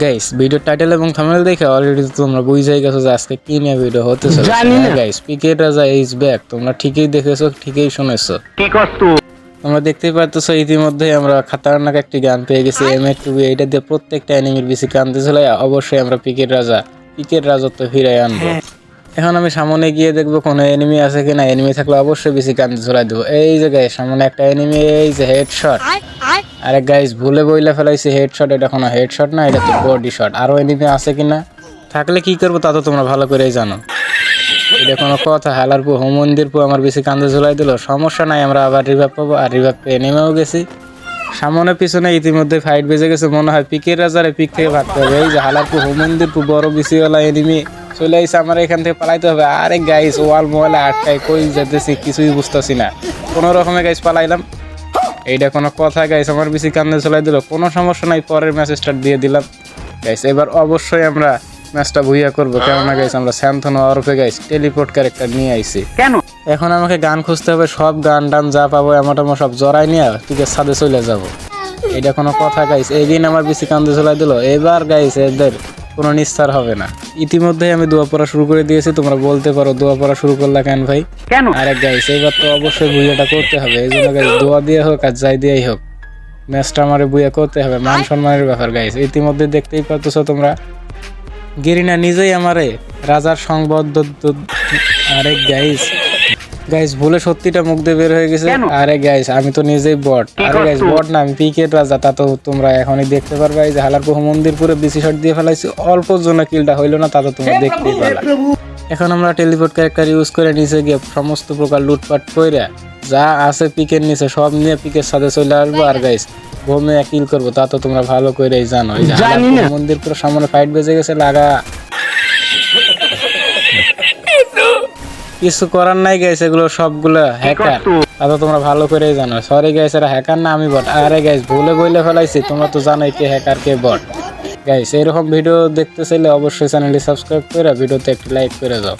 Guys video title এবং thumbnail দেখে already তোমরা বুঝেই গেছো যে আজকে কি নিয়ে ভিডিও হতে জানি না। গাইস পিকেট রাজা ইজ ব্যাক তোমরা ঠিকই দেখেছ ঠিকই শুনেছো। কি কষ্ট তোমরা দেখতেই পারতেছো ইতিমধ্যেই আমরা খাতারনাক একটি গান পেয়ে গেছি এম এ টুবি এইটা দিয়ে প্রত্যেকটা এনিমির বেশি কানতে ছিল অবশ্যই আমরা পিকেট রাজা পিকেট রাজত্ব ফিরে আনব। এখন আমি সামনে গিয়ে দেখব কোনো এনিমি আছে কিনা। এনিমি থাকলে অবশ্যই বেশি কান্তি ঝোলাই দেবো। এই যে গাইস সামনে একটা এনিমি এই যে হেডশট আরে গাইস ভুলে বইলে ফেলাইছি হেডশট এটা কোনো হেডশট না, এটা তো বডি শট আরও এনিমি আছে কিনা? থাকলে কি করব তা তো তোমরা ভালো করেই জানো। এটা কোনো কথা, হালার পু হোম মন্দির পু আমার বেশি কান্দে ঝুলাই দিল। সমস্যা নাই, আমরা আবার রিভাইভ পাবো, আর রিভাইভ পেয়ে নেমেও গেছি। সামনে পিছনে ইতিমধ্যে ফাইট বেজে গেছে, মনে হয় পিকের রাজারে পিক থেকে ভাগতে হবে এই যে হালারপু হোম মন্দির পু, বড় বিসিওয়ালা এনিমি চলে আইসে আমার এখান থেকে পালাইতে হবে। আরে গাইস ওয়াল মোবাইলে আটকায়, কই যেতেছি কিছুই বুঝতেছি না। কোনো রকমে গাইস পালাইলাম। এইটা কোনো কথা গাইস আমার বেশি কান্দে চলাই দিল। কোনো সমস্যা নাই পরের ম্যাচ স্টার্ট দিয়ে দিলাম। গাইস এবার অবশ্যই আমরা ম্যাচটা ভুইয়া করব। কেননা গাইস আমরা স্যান্থন ওরফে গাইস টেলিপোর্ট ক্যারেক্টার নিয়ে আইছি। কেন? এখন আমাকে গান খুঁজতে হবে সব গান টান যা পাবো এমন টেমন সব জড়াই নিয়ে পিকের সাথে চলে যাব। এটা কোনো কথা গাইস এই দিন আমার বেশি কান্দে চলাই দিল। এবার গাইস এদের কোনো নিস্তার হবে না। ইতিমধ্যে আমি দোয়া পড়া শুরু করে দিয়েছি তোমরা বলতে পারো দোয়া পড়া শুরু করলা কেন ভাই? কেন? আরে গাইস এবার তো অবশ্যই বুইয়াটা করতে হবে এই জন্য গাইস দোয়া দিয়ে হোক আর যাই দিয়েই হোক ম্যাচটা আমারে বুইয়া করতে হবে মান সম্মানের ব্যাপার গাইস ইতিমধ্যে দেখতেই পাচ্ছ তোমরা গেরিনা নিজেই আমারে রাজার সংবদ্ধ আরে গাইস গাইস ভুলে সত্যিটা মুখ দিয়ে বের হয়ে গেছে। আরে গাইস আমি তো নিজেই বট। আরে গাইস বট না আমি পিকেট রাজা তা তো তোমরা এখনই দেখতে পারবে। এই যে হালারপুর মন্দির পুরো বিসি শট দিয়ে ফেলাইছি অল্প জন্য কিলটা হইল না তা তো তোমরা দেখতেই পারলা। এখন আমরা টেলিপোর্ট ক্যারেক্টার ইউজ করে নিচে গিয়ে সমস্ত প্রকার লুটপাট কইরা যা আছে পিকের নিচে সব নিয়ে পিকের সাথে চলে আসব। আর গাইস বোমে কিল করব তা তো তোমরা ভালো করেই জানো। মন্দির পুরো সামনে ফাইট বেজে গেছে লাগা কিছু করার নাই গাইস এগুলো সবগুলো হ্যাকার আচ্ছা তা তোমরা ভালো করেই জানো। সরি গাইস এরা হ্যাকার না আমি বট আরে গাইস ভুলে বইলে ফেলাইছি তোমরা তো জানোই কে হ্যাকার কে বট গাইস এরকম ভিডিও দেখতে চাইলে অবশ্যই চ্যানেলটি সাবস্ক্রাইব করে ভিডিওতে একটি লাইক করে দাও